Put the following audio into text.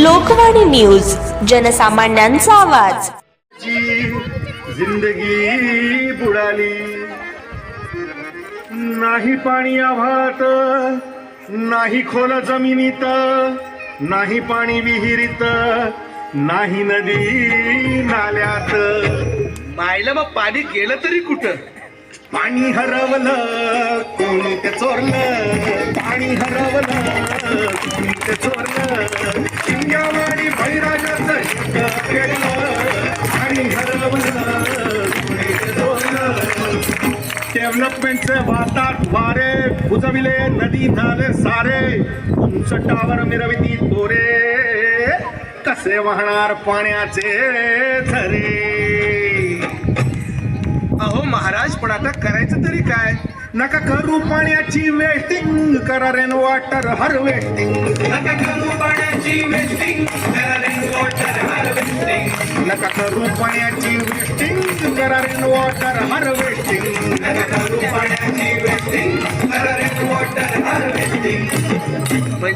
Lokvani news जनसामान्यांचा आवाज. जिंदगी बुडाली. नाही पाणी आव्हात नाही खोल जमिनीत नाही पाणी विहिरीत नाही नदी नाल्यात. मायला मग पाणी गेलं तरी कुठं? पाणी हरवलं कोणी ते चोरलं पाणी हरवलं. डेव्हलपमेंटचे वाहतात वारे. बुजविले नदी नाले सारे. उंच टावर मिरविती तोरे कसे वाहणार पाण्याचे झरे? अहो महाराज पण आता करायचं तरी काय? नका करू पाण्याची वेस्टिंग करा रेन वॉटर हार्वेस्टिंग नका करू पाण्याची वेस्टिंग करा रेन वॉटर हार्वेस्टिंग नका करू पाण्याची वेस्टिंग करा रेन वॉटर हार्वेस्टिंग नका करू पाण्याची वेस्टिंग करा रेन वॉटर